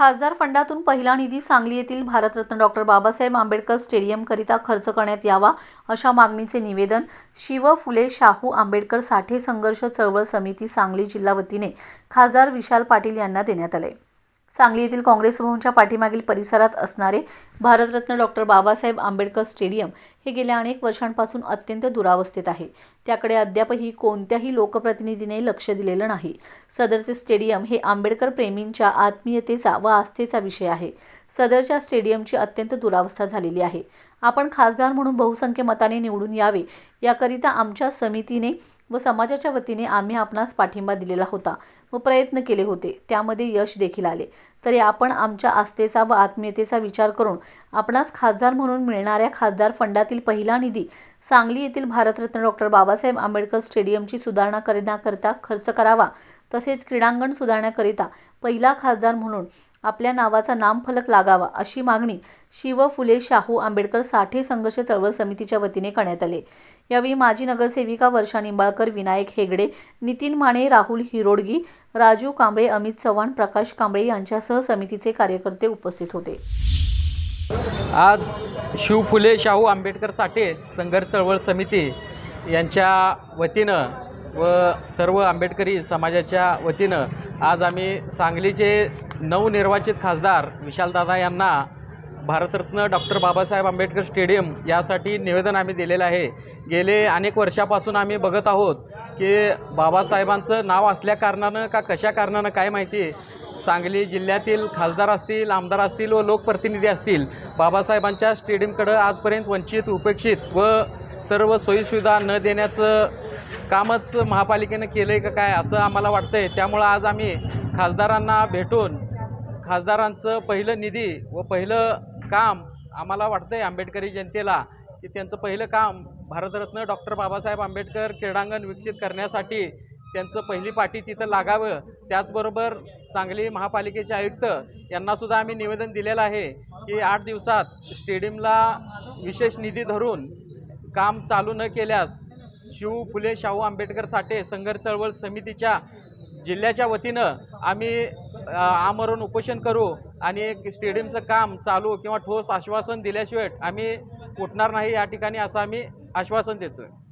खासदार फंडातून पहिला निधी सांगली येथील भारतरत्न डॉक्टर बाबासाहेब आंबेडकर स्टेडियमकरिता खर्च करण्यात यावा अशा मागणीचे निवेदन शिव फुले शाहू आंबेडकर साठे संघर्ष चळवळ समिती सांगली जिल्हा वतीने खासदार विशाल पाटील यांना देण्यात आले. सांगली येथील काँग्रेस भवनच्या पाठीमागील परिसरात असणारे भारतरत्न डॉक्टर बाबासाहेब आंबेडकर स्टेडियम हे गेल्या अनेक वर्षांपासून अत्यंत दुरावस्थेत आहे. त्याकडे अद्यापही कोणत्याही लोकप्रतिनिधीने लक्ष दिलेलं नाही. सदरचे स्टेडियम हे आंबेडकर प्रेमींच्या आत्मीयतेचा व आस्थेचा विषय आहे. सदरच्या स्टेडियमची अत्यंत दुरावस्था झालेली आहे. आपण खासदार म्हणून बहुसंख्य मताने निवडून यावे याकरिता आमच्या समितीने व समाजाच्या वतीने आम्ही आपणास पाठिंबा दिलेला होता. व प्रयत्न केले होते. त्यामध्ये यश देखील आले. तरी आपण आमच्या आस्थेचा व आत्मीयतेचा विचार करून आपणास खासदार म्हणून मिळणाऱ्या खासदार फंडातील पहिला निधी सांगली येथील भारतरत्न डॉक्टर बाबासाहेब आंबेडकर स्टेडियमची सुधारणा करण्याकरिता खर्च करावा तसेच क्रीडांगण सुधारण्याकरिता पहिला खासदार म्हणून आपल्या नावाचा नामफलक लागावा अशी मागणी शिव फुले शाहू आंबेडकर साठे संघर्ष चळवळ समितीच्या वतीने करण्यात आले. यावेळी माजी नगरसेविका वर्षा निंबाळकर विनायक हेगडे नितीन माने राहुल हिरोडगी राजू कांबळे अमित चव्हाण प्रकाश कांबळे यांच्यासह समितीचे कार्यकर्ते उपस्थित होते. आज शिव फुले शाहू आंबेडकर साठे संघर्ष चळवळ समिती यांच्या वतीनं व सर्व आंबेडकरी समाजाच्या वतीनं आज आम्ही सांगलीचे नवनिर्वाचित खासदार विशालदादा यांना भारतरत्न डॉक्टर बाबासाहेब आंबेडकर स्टेडियम यासाठी निवेदन आम्ही दिलेलं आहे. गेले अनेक वर्षापासून आम्ही बघत आहोत की बाबासाहेबांचं नाव असल्या कारणानं का कशा कारणानं काय माहिती? सांगली जिल्ह्यातील खासदार असतील आमदार असतील व लोकप्रतिनिधी असतील बाबासाहेबांच्या स्टेडियमकडं आजपर्यंत वंचित उपेक्षित व सर्व सोयीसुविधा न देण्याचं कामच महापालिकेनं केलं आहे का काय असं आम्हाला वाटतं आहे त्यामुळं आज आम्ही खासदारांना भेटून खासदारांचं पहिलं निधी व पहिलं काम आम्हाला वाटतं आहे आंबेडकरी जनतेला की त्यांचं पहिलं काम भारतरत्न डॉक्टर बाबासाहेब आंबेडकर क्रीडांगण विकसित करण्यासाठी त्यांचं पहिली पाठी तिथं लागावं. त्याचबरोबर सांगली महापालिकेचे आयुक्त यांनासुद्धा आम्ही निवेदन दिलेलं आहे की आठ दिवसात स्टेडियमला विशेष निधी धरून काम चालू न केल्यास शिव फुले शाहू आंबेडकर साठे संघर्ष चळवळ समितीच्या जिल्ह्याच्या वतीनं आम्ही आमरण उपोषण करू आणि एक स्टेडियमचं काम चालू किंवा ठोस आश्वासन दिल्याशिवाय आम्ही उठणार नाही या ठिकाणी असं आम्ही आश्वासन देतो आहे